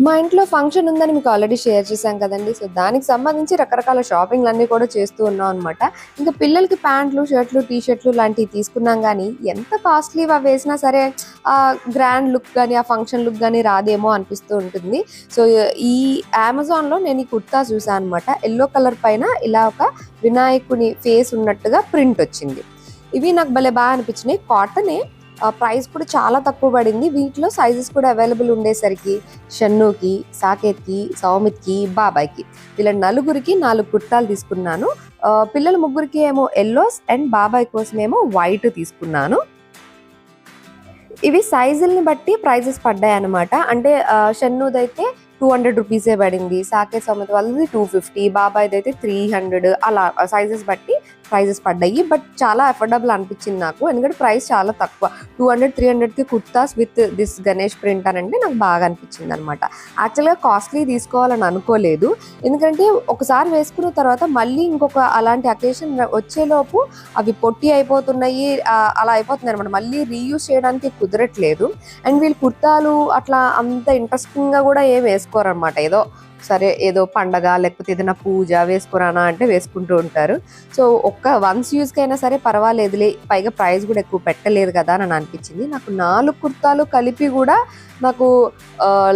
మా ఇంట్లో ఫంక్షన్ ఉందని మీకు ఆల్రెడీ షేర్ చేశాం కదండి. సో దానికి సంబంధించి రకరకాల షాపింగ్లు అన్నీ కూడా చేస్తూ ఉన్నాం అనమాట ఇంకా పిల్లలకి ప్యాంట్లు షర్ట్లు టీ షర్ట్లు లాంటివి తీసుకున్నాం కానీ ఎంత కాస్ట్లీ అవి వేసినా సరే ఆ గ్రాండ్ లుక్ కానీ ఆ ఫంక్షన్ లుక్ కానీ రాదేమో అనిపిస్తూ ఉంటుంది. సో ఈ అమెజాన్లో నేను ఈ కుర్తా చూసాను అనమాట ఎల్లో కలర్ పైన ఇలా ఒక వినాయకుని ఫేస్ ఉన్నట్టుగా ప్రింట్ వచ్చింది. ఇవి నాకు భలే బాగా అనిపించినాయి. కాటనే ప్రైస్ కూడా చాలా తక్కువ పడింది. వీటిలో సైజెస్ కూడా అవైలబుల్ ఉండేసరికి షన్నుకి సాకేత్కి సౌమిత్కి బాబాయ్కి. వీళ్ళ నలుగురికి నాలుగు కుర్తాలు తీసుకున్నాను. పిల్లల ముగ్గురికి ఏమో ఎల్లోస్ అండ్ బాబాయ్ కోసం ఏమో వైట్ తీసుకున్నాను. ఇవి సైజుల్ని బట్టి ప్రైజెస్ పడ్డాయి అనమాట అంటే షన్నుదైతే టూ హండ్రెడ్ రూపీసే పడింది సాకేత్ సౌమిత్ వాళ్ళది టూ ఫిఫ్టీ బాబాయ్ది అయితే త్రీ హండ్రెడ్ అలా సైజెస్ బట్టి ప్రైజెస్ పడ్డాయి. బట్ చాలా అఫోర్డబుల్ అనిపించింది నాకు. ఎందుకంటే ప్రైస్ చాలా తక్కువ. టూ హండ్రెడ్ త్రీ హండ్రెడ్కి kurtas with this Ganesh print అని అంటే నాకు బాగా అనిపించింది అనమాట యాక్చువల్గా కాస్ట్లీ తీసుకోవాలని అనుకోలేదు. ఎందుకంటే ఒకసారి వేసుకున్న తర్వాత మళ్ళీ ఇంకొక అలాంటి అకేషన్ వచ్చేలోపు అవి పొట్టి అయిపోతున్నాయి అలా అయిపోతుంది అనమాట మళ్ళీ రీయూజ్ చేయడానికి కుదరట్లేదు. అండ్ వీళ్ళు కుర్తాలు అట్లా అంత ఇంట్రెస్టింగ్గా కూడా ఏం వేసుకోరనమాట ఏదో సరే ఏదో పండగ లేకపోతే ఏదైనా పూజ వేసుకురానా అంటే వేసుకుంటూ ఉంటారు. సో ఒక్క వన్స్ యూస్కి అయినా సరే పర్వాలేదులే పైగా ప్రైస్ కూడా ఎక్కువ పెట్టలేదు కదా అని అనిపించింది. నాకు నాలుగు కుర్తాలు కలిపి కూడా నాకు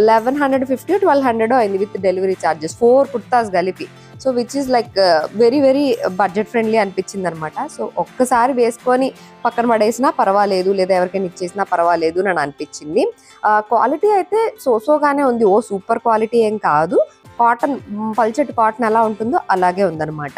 eleven hundred fifty twelve hundred అయింది with delivery charges four kurtas కలిపి. So which is like very very budget friendly అనిపించింది అనమాట సో ఒక్కసారి వేసుకొని పక్కన పడేసినా పర్వాలేదు లేదా ఎవరికైనా ఇచ్చేసినా పర్వాలేదు అని అనిపించింది. క్వాలిటీ అయితే సోసోగానే ఉంది. ఓ సూపర్ క్వాలిటీ ఏం కాదు. కాటన్ పల్చటి కాటన్ ఎలా ఉంటుందో అలాగే ఉందన్నమాట.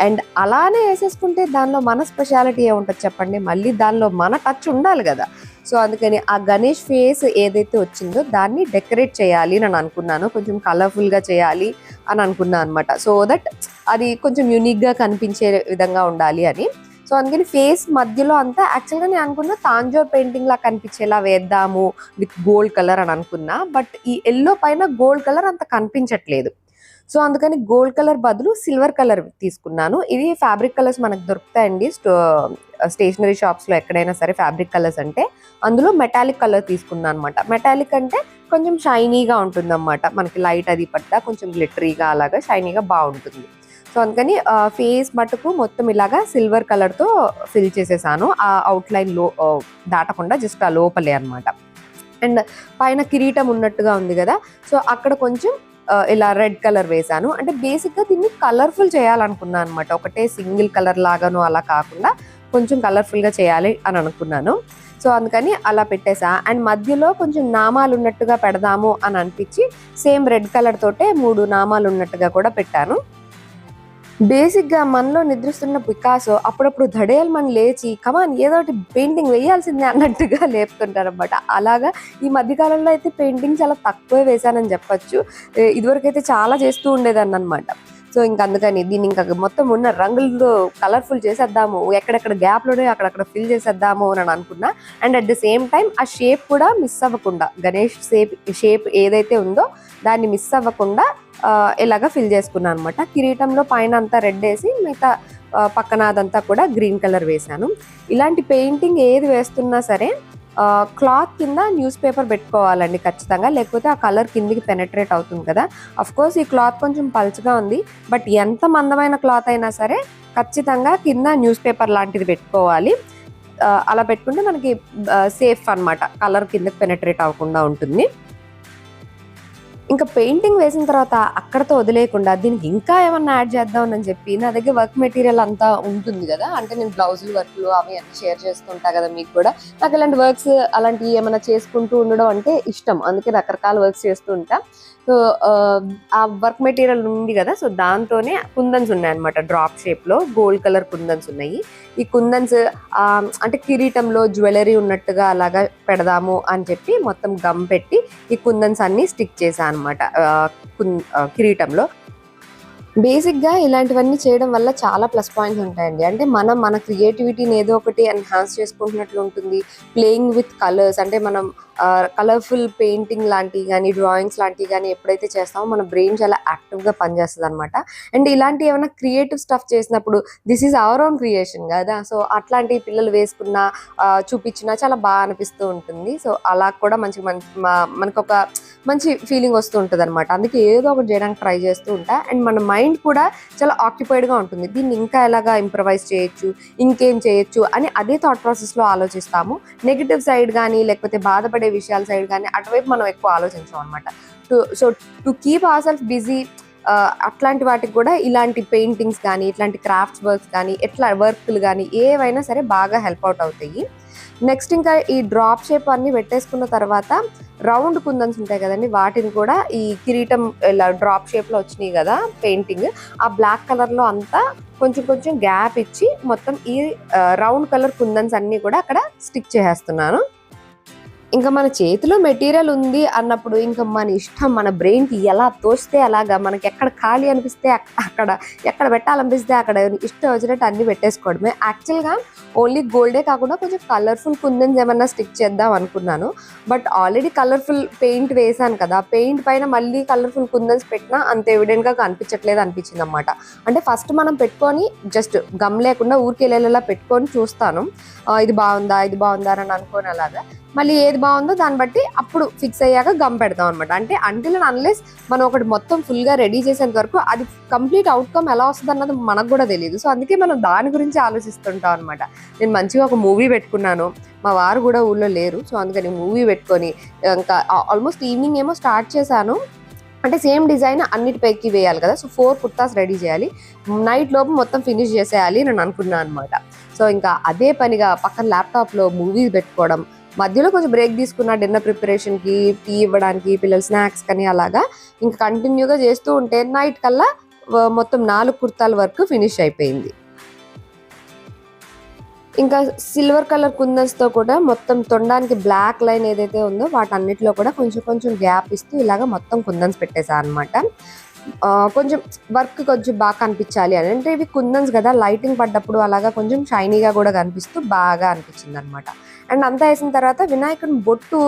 అండ్ అలానే వేసేసుకుంటే దానిలో మన స్పెషాలిటీ ఏముంటుంది చెప్పండి? మళ్ళీ దానిలో మన టచ్ ఉండాలి కదా. సో అందుకని ఆ గణేష్ ఫేస్ ఏదైతే వచ్చిందో దాన్ని డెకరేట్ చేయాలి అని అనుకున్నాను. కొంచెం కలర్ఫుల్గా చేయాలి అని అనుకున్నాను అనమాట సో దట్ అది కొంచెం యూనిక్గా కనిపించే విధంగా ఉండాలి అని. సో అందుకని ఫేస్ మధ్యలో అంతా యాక్చువల్గా నేను అనుకున్నా తాంజోర్ పెయింటింగ్ లా కనిపించేలా వేద్దాము విత్ గోల్డ్ కలర్ అని అనుకున్నా. బట్ ఈ ఎల్లో పైన గోల్డ్ కలర్ అంత కనిపించట్లేదు. సో అందుకని గోల్డ్ కలర్ బదులు సిల్వర్ కలర్ తీసుకున్నాను. ఇది ఫ్యాబ్రిక్ కలర్స్ మనకు దొరుకుతాయండి. స్టో స్టేషనరీ షాప్స్లో ఎక్కడైనా సరే ఫ్యాబ్రిక్ కలర్స్ అంటే అందులో మెటాలిక్ కలర్ తీసుకున్నాను అనమాట మెటాలిక్ అంటే కొంచెం షైనీగా ఉంటుందన్నమాట. మనకి లైట్ అది పట్టా కొంచెం గ్లిటరీగా అలాగా షైనీగా బాగుంటుంది. సో అందుకని ఫేస్ మటుకు మొత్తం ఇలాగా సిల్వర్ కలర్తో ఫిల్ చేసేసాను. ఆ అవుట్లైన్లో దాటకుండా జస్ట్ ఆ లోపలే అనమాట అండ్ పైన కిరీటం ఉన్నట్టుగా ఉంది కదా సో అక్కడ కొంచెం ఇలా రెడ్ కలర్ వేసాను అంటే బేసిక్గా దీన్ని కలర్ఫుల్ చేయాలనుకున్నాను అనమాట ఒకటే సింగిల్ కలర్ లాగాను అలా కాకుండా కొంచెం కలర్ఫుల్గా చేయాలి అని అనుకున్నాను. సో అందుకని అలా పెట్టేసా. అండ్ మధ్యలో కొంచెం నామాలు ఉన్నట్టుగా పెడదాము అని అనిపించి సేమ్ రెడ్ కలర్ తోటే మూడు నామాలు ఉన్నట్టుగా కూడా పెట్టాను. బేసిక్గా మనలో నిద్రిస్తున్న పికాసో అప్పుడప్పుడు ధడేలు మన లేచి కమాన్ ఏదో ఒకటి పెయింటింగ్ వేయాల్సిందే అన్నట్టుగా లేపుతుంటారనమాట అలాగా ఈ మధ్యకాలంలో అయితే పెయింటింగ్ చాలా తక్కువే వేశానని చెప్పచ్చు. ఇదివరకైతే చాలా చేస్తూ ఉండేదాన్ని అనమాట సో ఇంకా అందుకని దీన్ని ఇంకా మొత్తం ఉన్న రంగులతో కలర్ఫుల్ చేసేద్దాము ఎక్కడెక్కడ గ్యాప్లోనే అక్కడక్కడ ఫిల్ చేసేద్దాము అని అనుకున్నా. And at the same time ఆ షేప్ కూడా మిస్ అవ్వకుండా గణేష్ షేప్ షేప్ ఏదైతే ఉందో దాన్ని మిస్ అవ్వకుండా ఇలాగ ఫిల్ చేసుకున్నాను అనమాట కిరీటంలో పైన అంతా రెడ్ వేసి మిగతా పక్కన అదంతా కూడా గ్రీన్ కలర్ వేశాను. ఇలాంటి పెయింటింగ్ ఏది వేస్తున్నా సరే క్లాత్ కింద న్యూస్ పేపర్ పెట్టుకోవాలండి ఖచ్చితంగా. లేకపోతే ఆ కలర్ కిందికి పెనట్రేట్ అవుతుంది కదా. అఫ్ కోర్స్ ఈ క్లాత్ కొంచెం పల్చగా ఉంది. బట్ ఎంత మందమైన క్లాత్ అయినా సరే ఖచ్చితంగా కింద న్యూస్ పేపర్ లాంటిది పెట్టుకోవాలి. అలా పెట్టుకుంటే మనకి సేఫ్ అనమాట కలర్ కిందకి పెనట్రేట్ అవ్వకుండా ఉంటుంది. ఇంకా పెయింటింగ్ వేసిన తర్వాత అక్కడతో వదిలేయకుండా దీనికి ఇంకా ఏమన్నా యాడ్ చేద్దాం అని చెప్పి నా దగ్గర వర్క్ మెటీరియల్ అంతా ఉంటుంది కదా అంటే నేను బ్లౌజులు వర్క్లు అవి అన్ని షేర్ చేస్తుంటా కదా మీకు కూడా. నాకు ఇలాంటి వర్క్స్ అలాంటివి ఏమైనా చేసుకుంటూ ఉండడం అంటే ఇష్టం. అందుకే రకరకాల వర్క్స్ చేస్తూ ఉంటా. సో ఆ వర్క్ మెటీరియల్ ఉంది కదా సో దాంతోనే కుందన్స్ ఉన్నాయి అనమాట డ్రాప్ షేప్లో గోల్డ్ కలర్ కుందన్స్ ఉన్నాయి. ఈ కుందన్స్ ఆ, అంటే కిరీటంలో జ్యువెలరీ ఉన్నట్టుగా అలాగా పెడదాము అని చెప్పి మొత్తం గమ్ పెట్టి ఈ కుందన్స్ అన్ని స్టిక్ చేశాను అనమాట కిరీటంలో. బేసిక్గా ఇలాంటివన్నీ చేయడం వల్ల చాలా ప్లస్ పాయింట్స్ ఉంటాయండి. అంటే మనం మన క్రియేటివిటీని ఏదో ఒకటి ఎన్హాన్స్ చేసుకుంటున్నట్లు ఉంటుంది. ప్లేయింగ్ విత్ కలర్స్ అంటే మనం కలర్ఫుల్ పెయింటింగ్ లాంటివి కానీ డ్రాయింగ్స్ లాంటివి కానీ ఎప్పుడైతే చేస్తామో మన బ్రెయిన్ చాలా యాక్టివ్గా పనిచేస్తుంది అనమాట అండ్ ఇలాంటి ఏమైనా క్రియేటివ్ స్టఫ్ చేసినప్పుడు this is our own creation కదా. సో అట్లాంటి పిల్లలు వేసుకున్న చూపించినా చాలా బాగా అనిపిస్తూ ఉంటుంది. సో అలా కూడా మంచి మనకు ఒక మంచి ఫీలింగ్ వస్తూ ఉంటుంది అనమాట అందుకే ఏదో ఒకటి చేయడానికి ట్రై చేస్తూ ఉంటా. అండ్ మన మైండ్ కూడా చాలా ఆక్యుపైడ్గా ఉంటుంది. దీన్ని ఇంకా ఎలాగా ఇంప్రవైజ్ చేయొచ్చు? ఇంకేం చేయొచ్చు? అని అదే థాట్ ప్రాసెస్లో ఆలోచిస్తాము. నెగిటివ్ సైడ్ కానీ లేకపోతే బాధపడే విషయాల సైడ్ కానీ అటువైపు మనం ఎక్కువ ఆలోచించాం అనమాట to so to keep our self busy అట్లాంటి వాటికి కూడా ఇలాంటి పెయింటింగ్స్ కానీ ఇట్లాంటి క్రాఫ్ట్స్ వర్క్స్ కానీ ఎట్లా వర్క్లు కానీ ఏవైనా సరే బాగా హెల్ప్ అవుట్ అవుతాయి. నెక్స్ట్ ఇంకా ఈ డ్రాప్ షేప్ అన్ని పెట్టేసుకున్న తర్వాత రౌండ్ కుందన్స్ ఉంటాయి కదండి వాటిని కూడా ఈ కిరీటం ఇలా డ్రాప్ షేప్లో వచ్చినాయి కదా పెయింటింగ్. ఆ బ్లాక్ కలర్లో అంతా కొంచెం కొంచెం గ్యాప్ ఇచ్చి మొత్తం ఈ రౌండ్ కలర్ కుందన్స్ అన్నీ కూడా అక్కడ స్టిక్ చేసేస్తున్నాను. ఇంకా మన చేతిలో మెటీరియల్ ఉంది అన్నప్పుడు ఇంకా మన ఇష్టం మన బ్రెయిన్కి ఎలా తోస్తే అలాగా మనకి ఎక్కడ ఖాళీ అనిపిస్తే అక్కడ ఎక్కడ పెట్టాలనిపిస్తే అక్కడ ఇష్టం వచ్చినట్టు అన్ని పెట్టేసుకోవడమే. యాక్చువల్గా ఓన్లీ గోల్డే కాకుండా కొంచెం కలర్ఫుల్ కుందన్స్ ఏమన్నా స్టిక్ చేద్దాం అనుకున్నాను. బట్ ఆల్రెడీ కలర్ఫుల్ పెయింట్ వేసాను కదా పెయింట్ పైన మళ్ళీ కలర్ఫుల్ కుందన్స్ పెట్టినా అంత ఎవిడెంట్గా కనిపించట్లేదు అనిపించింది అనమాట అంటే ఫస్ట్ మనం పెట్టుకొని జస్ట్ గమ్ లేకుండా ఊరికి వెళ్ళేలా పెట్టుకొని చూస్తాను. ఇది బాగుందా ఇది బాగుందా అని అనుకోని అలాగా. మళ్ళీ ఏది బాగుందో దాన్ని బట్టి అప్పుడు ఫిక్స్ అయ్యాక గమ్ పెడతాం అనమాట అంటే అంటిల్ అన్లెస్ మనం ఒకటి మొత్తం ఫుల్గా రెడీ చేసేంత వరకు అది కంప్లీట్ అవుట్కమ్ ఎలా వస్తుంది అన్నది మనకు కూడా తెలియదు. సో అందుకే మనం దాని గురించి ఆలోచిస్తుంటాం అనమాట నేను మంచిగా ఒక మూవీ పెట్టుకున్నాను. మా వారు కూడా ఊళ్ళో లేరు. సో అందుకని మూవీ పెట్టుకొని ఇంకా ఆల్మోస్ట్ ఈవినింగ్ ఏమో స్టార్ట్ చేశాను. అంటే సేమ్ డిజైన్ అన్నిటిపైకి వేయాలి కదా. సో ఫోర్ కుర్తాస్ రెడీ చేయాలి. నైట్ లోపు మొత్తం ఫినిష్ చేసేయాలి నేను అనుకున్నాను అనమాట సో ఇంకా అదే పనిగా పక్కన ల్యాప్టాప్లో మూవీస్ పెట్టుకోవడం మధ్యలో కొంచెం బ్రేక్ తీసుకున్న డిన్నర్ ప్రిపరేషన్కి టీ ఇవ్వడానికి పిల్లల స్నాక్స్ కానీ అలాగా ఇంకా కంటిన్యూగా చేస్తూ ఉంటే నైట్ కల్లా మొత్తం నాలుగు కుర్తాల వరకు ఫినిష్ అయిపోయింది. ఇంకా సిల్వర్ కలర్ కుందన్స్తో కూడా మొత్తం తొండానికి బ్లాక్ లైన్ ఏదైతే ఉందో వాటన్నిటిలో కూడా కొంచెం కొంచెం గ్యాప్ ఇస్తూ ఇలాగ మొత్తం కుందన్స్ పెట్టేసా అనమాట కొంచెం వర్క్ కొంచెం బాగా కనిపించాలి అని. అంటే ఇవి కుందన్స్ కదా లైటింగ్ పడ్డప్పుడు అలాగా కొంచెం షైనీగా కూడా కనిపిస్తూ బాగా అనిపించింది అనమాట అండ్ అంతా వేసిన తర్వాత వినాయకుని బొట్టు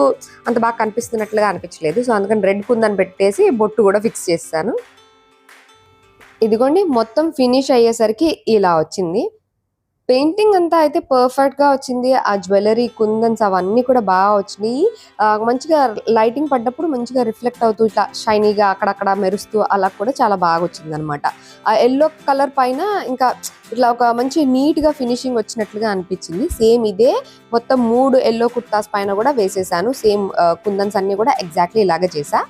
అంత బాగా కనిపిస్తున్నట్లుగా అనిపించలేదు. సో అందుకని రెడ్ కుందని పెట్టేసి బొట్టు కూడా ఫిక్స్ చేస్తాను. ఇదిగోండి మొత్తం ఫినిష్ అయ్యేసరికి ఇలా వచ్చింది. పెయింటింగ్ అంతా అయితే పర్ఫెక్ట్గా వచ్చింది. ఆ జ్యువెలరీ కుందన్స్ అవన్నీ కూడా బాగా వచ్చినాయి. మంచిగా లైటింగ్ పడ్డప్పుడు మంచిగా రిఫ్లెక్ట్ అవుతూ ఇట్లా షైనీగా అక్కడక్కడ మెరుస్తూ అలా కూడా చాలా బాగా వచ్చింది అనమాట ఆ ఎల్లో కలర్ పైన ఇంకా ఇట్లా ఒక మంచి నీట్గా ఫినిషింగ్ వచ్చినట్లుగా అనిపించింది. సేమ్ ఇదే. మొత్తం మూడు ఎల్లో కుర్తాస్ పైన కూడా వేసేసాను. సేమ్ కుందన్స్ అన్ని కూడా ఎగ్జాక్ట్లీ ఇలాగే చేసా.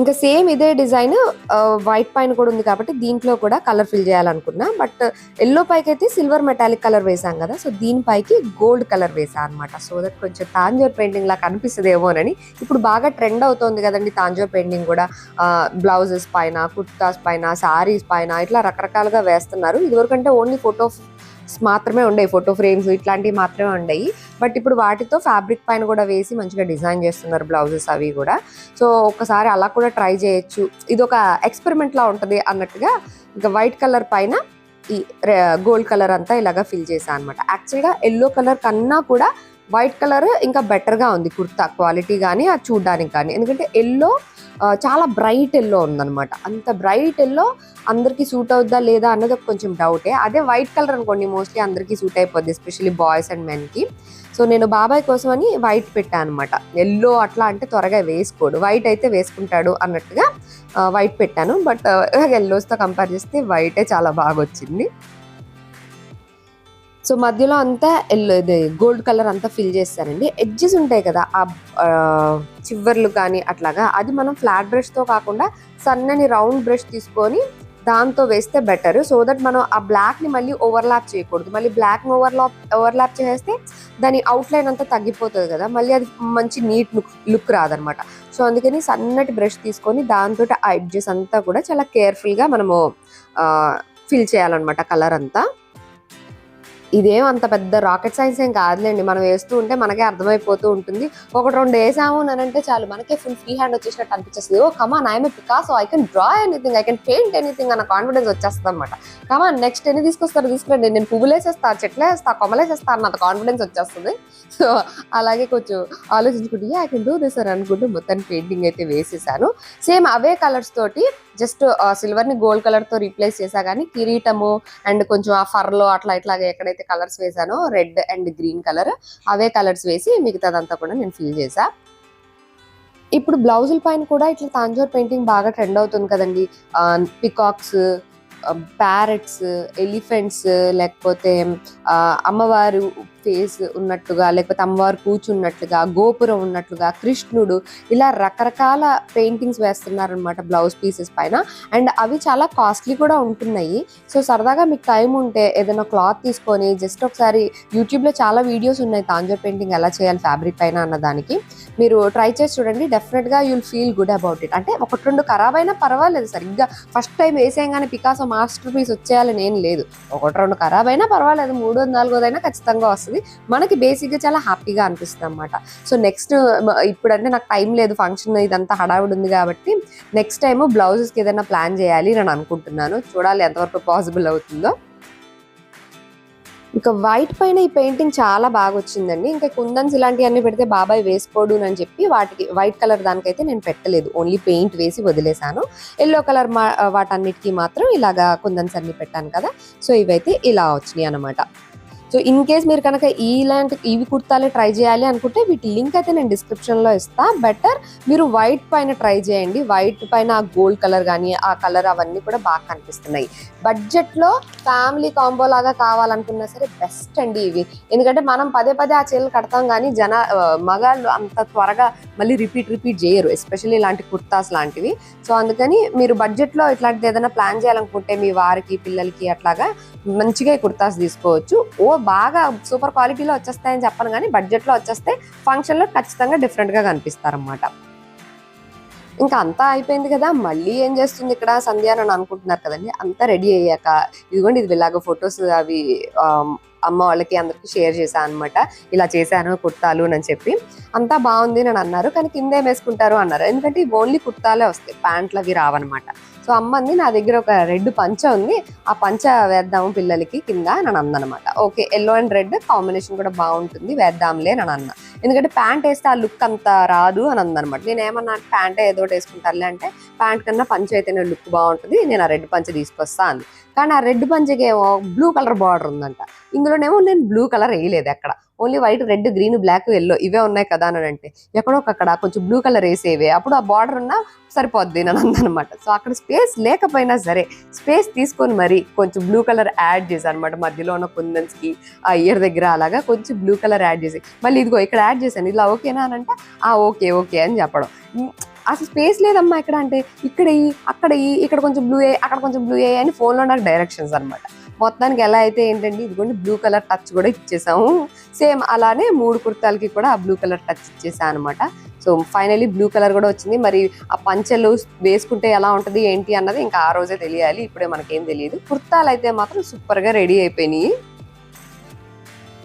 ఇంకా సేమ్ ఇదే డిజైన్ వైట్ పైన కూడా ఉంది కాబట్టి దీంట్లో కూడా కలర్ ఫిల్ చేయాలనుకున్నా. బట్ ఎల్లో పైకి అయితే సిల్వర్ మెటాలిక్ కలర్ వేసాం కదా సో దీనిపైకి గోల్డ్ కలర్ వేసా అనమాట సో దట్ కొంచెం తాంజోర్ పెయింటింగ్ లా కనిపిస్తుందేమోనని. ఇప్పుడు బాగా ట్రెండ్ అవుతోంది కదండి తాంజోర్ పెయింటింగ్ కూడా. బ్లౌజెస్ పైన కుర్తాస్ పైన సారీస్ పైన ఇట్లా రకరకాలుగా వేస్తున్నారు. ఇదివరకంటే ఓన్లీ ఫోటో మాత్రమే ఉండేవి ఫోటో ఫ్రేమ్స్ ఇట్లాంటివి మాత్రమే ఉండేవి. బట్ ఇప్పుడు వాటితో ఫ్యాబ్రిక్ పైన కూడా వేసి మంచిగా డిజైన్ చేస్తున్నారు బ్లౌజెస్ అవి కూడా. సో ఒకసారి అలా కూడా ట్రై చేయొచ్చు. ఇది ఒక ఎక్స్పెరిమెంట్లా ఉంటుంది అన్నట్టుగా ఇంకా వైట్ కలర్ పైన ఈ గోల్డ్ కలర్ అంతా ఇలాగా ఫిల్ చేశాను అనమాట యాక్చువల్గా ఎల్లో కలర్ కన్నా కూడా వైట్ కలర్ ఇంకా బెటర్గా ఉంది కుర్తా. క్వాలిటీ కానీ అది చూడడానికి కానీ ఎందుకంటే ఎల్లో చాలా బ్రైట్ ఎల్లో ఉందనమాట అంత బ్రైట్ ఎల్లో అందరికీ సూట్ అవుద్దా లేదా అన్నది కొంచెం డౌటే అదే వైట్ కలర్ అనుకోండి మోస్ట్లీ అందరికీ సూట్ అయిపోద్ది ఎస్పెషలీ బాయ్స్ అండ్ మెన్కి సో నేను బాబాయ్ కోసం అని వైట్ పెట్టాను అనమాట ఎల్లో అట్లా అంటే త్వరగా వేసుకోడు. వైట్ అయితే వేసుకుంటాడు అన్నట్టుగా వైట్ పెట్టాను. బట్ ఎల్లోస్తో కంపేర్ చేస్తే వైటే చాలా బాగా వచ్చింది సో మధ్యలో అంతా ఎల్లో ఇది గోల్డ్ కలర్ అంతా ఫిల్ చేస్తానండి ఎడ్జెస్ ఉంటాయి కదా ఆ చివర్లు కానీ అట్లాగా అది మనం ఫ్లాట్ బ్రష్తో కాకుండా సన్నని రౌండ్ బ్రష్ తీసుకొని దాంతో వేస్తే బెటర్. సో దట్ మనం ఆ బ్లాక్ని మళ్ళీ ఓవర్లాప్ చేయకూడదు. మళ్ళీ బ్లాక్ని ఓవర్లాప్ ఓవర్లాప్ చేస్తే దాని అవుట్లైన్ అంతా తగ్గిపోతుంది కదా మళ్ళీ అది మంచి నీట్ లుక్ లుక్ రాదనమాట. సో అందుకని సన్నటి బ్రష్ తీసుకొని దాంతో ఆ ఎడ్జెస్ అంతా కూడా చాలా కేర్ఫుల్గా మనము ఫిల్ చేయాలన్నమాట కలర్ అంతా. ఇదేం అంత పెద్ద రాకెట్ సైన్స్ ఏం కాదులేండి. మనం వేస్తూ ఉంటే మనకే అర్థమైపోతూ ఉంటుంది. ఒకటి రెండు వేసాము అని అంటే చాలు మనకే ఫుల్ ఫ్రీ హ్యాండ్ వచ్చేసినట్టు అనిపించేస్తుంది ఓ come on I'm Picasso I can draw anything I can paint anything అన్న కాన్ఫిడెన్స్ వచ్చేస్తుంది అనమాట కమాన్ నెక్స్ట్ ఎన్ని తీసుకొస్తారు? తీసుకురండి. నేను పువ్వులేసేస్తా చెట్లేస్తా కొమ్మలేసేస్తా వేస్తా అన్న కాన్ఫిడెన్స్ వచ్చేస్తుంది. సో అలాగే కొంచెం ఆలోచించుకుంటే ఐ కెన్ డూ దిస్ అని అనుకుంటూ మొత్తం పెయింటింగ్ అయితే వేసేసాను. సేమ్ అవే కలర్స్ తోటి జస్ట్ సిల్వర్ని గోల్డ్ కలర్తో రీప్లేస్ చేసా కానీ కిరీటము అండ్ కొంచెం ఆ ఫర్లో అట్లా ఇట్లాగా ఎక్కడైతే కలర్స్ వేసానో రెడ్ అండ్ గ్రీన్ కలర్. అవే కలర్స్ వేసి మిగతాదంతా కూడా నేను ఫిల్ చేసా ఇప్పుడు బ్లౌజుల పైన కూడా ఇట్లా తాంజోర్ పెయింటింగ్ బాగా ట్రెండ్ అవుతుంది కదండి. పికాక్స్ ప్యారెట్స్ ఎలిఫెంట్స్ లేకపోతే అమ్మవారు ఫేస్ ఉన్నట్టుగా లేకపోతే అమ్మవారు కూర్చున్నట్లుగా గోపురం ఉన్నట్లుగా కృష్ణుడు ఇలా రకరకాల పెయింటింగ్స్ వేస్తున్నారనమాట బ్లౌజ్ పీసెస్ పైన. అండ్ అవి చాలా కాస్ట్లీ కూడా ఉంటున్నాయి. సో సరదాగా మీకు టైం ఉంటే ఏదైనా క్లాత్ తీసుకొని జస్ట్ ఒకసారి యూట్యూబ్లో చాలా వీడియోస్ ఉన్నాయి తాంజోర్ పెయింటింగ్ ఎలా చేయాలి ఫ్యాబ్రిక్ పైన అన్న దానికి. మీరు ట్రై చేసి చూడండి. డెఫినెట్గా you'll feel good about it అంటే ఒకటి రెండు ఖరాబ్ అయినా పర్వాలేదు. సరిగ్గా ఫస్ట్ టైం వేసేయంగానే పికాసో మాస్టర్ పీస్ వచ్చేయాలని ఏం లేదు. ఒకటి రెండు ఖరాబ్ అయినా పర్వాలేదు. మూడో నాలుగోదైనా ఖచ్చితంగా వస్తుంది. మనకి బేసిక్గా చాలా హ్యాపీగా అనిపిస్తుంది అనమాట సో నెక్స్ట్ ఇప్పుడంటే నాకు టైం లేదు ఫంక్షన్ ఇదంతా హడావిడి ఉంది కాబట్టి నెక్స్ట్ టైం బ్లౌజెస్కి ఏదైనా ప్లాన్ చేయాలి నేను అనుకుంటున్నాను. చూడాలి ఎంతవరకు పాసిబుల్ అవుతుందో. ఇంకా వైట్ పైన ఈ పెయింటింగ్ చాలా బాగా వచ్చిందండి. ఇంకా కుందన్స్ ఇలాంటివన్నీ పెడితే బాబాయ్ వేసుకోడు అని చెప్పి వాటికి వైట్ కలర్ దానికైతే నేను పెట్టలేదు. ఓన్లీ పెయింట్ వేసి వదిలేశాను. ఎల్లో కలర్ మా వాటన్నిటికీ మాత్రం ఇలాగా కుందన్స్ అన్ని పెట్టాను కదా. సో ఇవైతే ఇలా వచ్చినాయి అనమాట సో ఇన్ కేస్ మీరు కనుక ఇలాంటి ఇవి కుర్తాలే ట్రై చేయాలి అనుకుంటే వీటి లింక్ అయితే నేను డిస్క్రిప్షన్లో ఇస్తా. బెటర్ మీరు వైట్ పైన ట్రై చేయండి. వైట్ పైన ఆ గోల్డ్ కలర్ కానీ ఆ కలర్ అవన్నీ కూడా బాగా కనిపిస్తున్నాయి. బడ్జెట్లో ఫ్యామిలీ కాంబో లాగా కావాలనుకున్నా సరే బెస్ట్ అండి ఇవి. ఎందుకంటే మనం పదే పదే ఆ చీరలు కడతాం కానీ జన మగాళ్ళు అంత త్వరగా మళ్ళీ రిపీట్ రిపీట్ చేయరు. ఎస్పెషల్లీ ఇలాంటి కుర్తాస్ లాంటివి. సో అందుకని మీరు బడ్జెట్లో ఇట్లాంటిది ఏదైనా ప్లాన్ చేయాలనుకుంటే మీ వారికి పిల్లలకి అట్లాగా మంచిగా కుర్తాస్ తీసుకోవచ్చు. ఓ బాగా సూపర్ క్వాలిటీలో వచ్చేస్తాయని చెప్పను కానీ బడ్జెట్లో వచ్చేస్తే ఫంక్షన్లో ఖచ్చితంగా డిఫరెంట్గా కనిపిస్తారన్నమాట. ఇంకా అంతా అయిపోయింది కదా మళ్ళీ ఏం చేస్తుంది ఇక్కడ సంధ్య అని అనుకుంటున్నారు కదండి. అంతా రెడీ అయ్యాక ఇదిగోండి ఇది ఇలాగ ఫొటోస్ అవి అమ్మ వాళ్ళకి అందరికి షేర్ చేశాను అనమాట ఇలా చేశాను కుర్తాలు అని చెప్పి. అంతా బాగుంది అని అన్నారు కానీ కింద ఏం వేసుకుంటారు అన్నారు. ఎందుకంటే ఓన్లీ కుర్తాలే వస్తాయి ప్యాంట్లు అవి రావన్నమాట. సో అమ్మంది నా దగ్గర ఒక రెడ్ పంచ ఉంది. ఆ పంచ వేద్దాము పిల్లలకి కింద అని అందనమాట okay yellow and red combination కూడా బాగుంటుంది. వేద్దాంలే అని అన్న. ఎందుకంటే ప్యాంట్ వేస్తే ఆ లుక్ అంత రాదు అని అందనమాట నేను ఏమన్నా ప్యాంట్ ఏదో వేసుకుంటారులే అంటే ప్యాంట్ కన్నా పంచ అయితేనే లుక్ బాగుంటుంది. నేను ఆ రెడ్ పంచ తీసుకొస్తా అంది. కానీ ఆ రెడ్ పంచకి ఏమో బ్లూ కలర్ బార్డర్ ఉందంట. ఇందులోనేమో నేను బ్లూ కలర్ వేయలేదు ఎక్కడ. Only white red green black yellow ఇవే ఉన్నాయి కదా అని అంటే ఎక్కడో అక్కడ కొంచెం బ్లూ కలర్ వేసేవే. అప్పుడు ఆ బార్డర్ ఉన్నా సరిపోద్ది అని అందనమాట సో అక్కడ స్పేస్ లేకపోయినా సరే స్పేస్ తీసుకొని మరి కొంచెం బ్లూ కలర్ యాడ్ చేశాను అనమాట మధ్యలో ఉన్న కుందన్స్కి ఆ ఇయర్ దగ్గర అలాగా కొంచెం బ్లూ కలర్ యాడ్ చేసి మళ్ళీ ఇదిగో ఇక్కడ యాడ్ చేశాను. ఇలా ఓకేనా అని అంటే ఆ ఓకే ఓకే అని చెప్పడం. అసలు స్పేస్ లేదమ్మా ఇక్కడ అంటే ఇక్కడ ఈ అక్కడ ఈ ఇక్కడ కొంచెం బ్లూ ఏ అక్కడ కొంచెం బ్లూ ఏ అని ఫోన్లో నాకు డైరెక్షన్స్ అనమాట మొత్తానికి ఎలా అయితే ఏంటండి ఇదిగోండి బ్లూ కలర్ టచ్ కూడా ఇచ్చేసాము. సేమ్ అలానే మూడు కుర్తాలకి కూడా ఆ బ్లూ కలర్ టచ్ ఇచ్చేసాను అనమాట సో ఫైనలీ బ్లూ కలర్ కూడా వచ్చింది. మరి ఆ పంచెలు వేసుకుంటే ఎలా ఉంటది ఏంటి అన్నది ఇంకా ఆ రోజే తెలియాలి. ఇప్పుడే మనకేం తెలియదు. కుర్తాలు అయితే మాత్రం సూపర్గా రెడీ అయిపోయినాయి.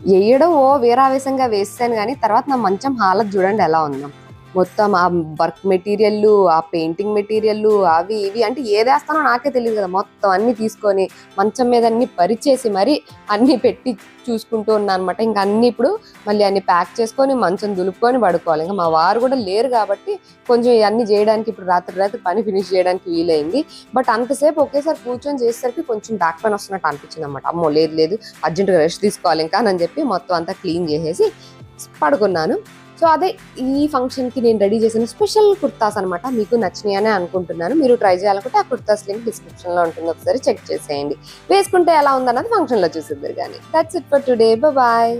వేయడం ఓ వీరావేశంగా వేసాను కానీ తర్వాత నా మంచం హాలత్ చూడండి ఎలా ఉందాం. మొత్తం ఆ వర్క్ మెటీరియల్ ఆ పెయింటింగ్ మెటీరియల్ అవి ఇవి అంటే ఏది వేస్తానో నాకే తెలియదు కదా. మొత్తం అన్ని తీసుకొని మంచం మీద అన్ని పరిచేసి మరి అన్ని పెట్టి చూసుకుంటూ ఉన్నాను అనమాట ఇంకా అన్ని ఇప్పుడు మళ్ళీ అన్ని ప్యాక్ చేసుకొని మంచం దులుపుకొని పడుకోవాలి. ఇంకా మా వారు కూడా లేరు కాబట్టి కొంచెం ఇవన్నీ చేయడానికి ఇప్పుడు రాత్రి రాత్రి పని ఫినిష్ చేయడానికి వీలైంది. బట్ అంతసేపు ఒకేసారి కూర్చొని చేసేసరికి కొంచెం బ్యాక్ పెయిన్ వస్తున్నట్టు అనిపించింది అనమాట అమ్మో లేదు లేదు అర్జెంటుగా రెస్ట్ తీసుకోవాలి ఇంకా అని చెప్పి మొత్తం అంతా క్లీన్ చేసేసి పడుకున్నాను. సో అదే ఈ ఫంక్షన్కి నేను రెడీ చేసిన స్పెషల్ కుర్తాస్ అనమాట మీకు నచ్చినాయనే అనుకుంటున్నాను. మీరు ట్రై చేయాలనుకుంటే ఆ కుర్తాస్ లింక్ డిస్క్రిప్షన్లో ఉంటుంది. ఒకసారి చెక్ చేసేయండి. వేసుకుంటే ఎలా ఉందన్నది ఫంక్షన్లో చూసిద్దరు కానీ that's it for today bye